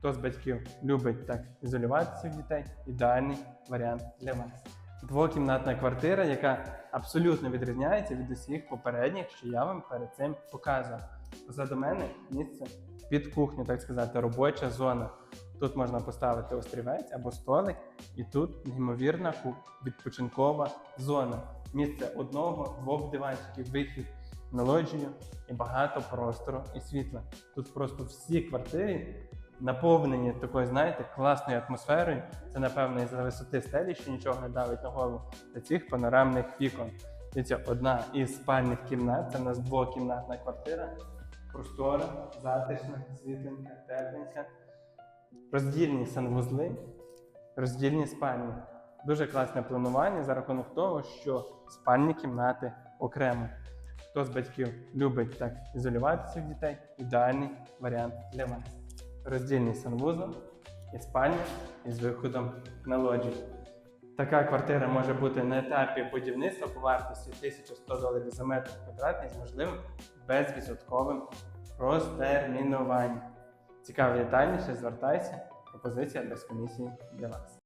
Хто з батьків любить так ізолюватися від дітей, ідеальний варіант для вас. Двокімнатна квартира, яка абсолютно відрізняється від усіх попередніх, що я вам перед цим показував. Позаду мене місце під кухню, так сказати, робоча зона. Тут можна поставити острівець або столик, і тут неймовірна відпочинкова зона. Місце одного-двох диванчиків, вихід на лоджію і багато простору і світла. Тут просто всі квартири наповнені такою, знаєте, класною атмосферою. Це, напевно, із-за висоти стелі, що нічого не давить на голову, та цих панорамних вікон. Дивіться, одна із спальних кімнат, це в нас двокімнатна квартира. Простора, затишна, світленька, тепленька. Роздільні санвузли, роздільні спальні. Дуже класне планування за рахунок того, що спальні кімнати окремо. Хто з батьків любить так ізолюватися від дітей, ідеальний варіант для вас. Роздільний санвузол і спальня із виходом на лоджію. Така квартира може бути на етапі будівництва по вартості 1100 доларів за метр квадратний з можливим безвідсотковим розтермінуванням. Цікаві детальніше, звертайся. Пропозиція без комісії для вас.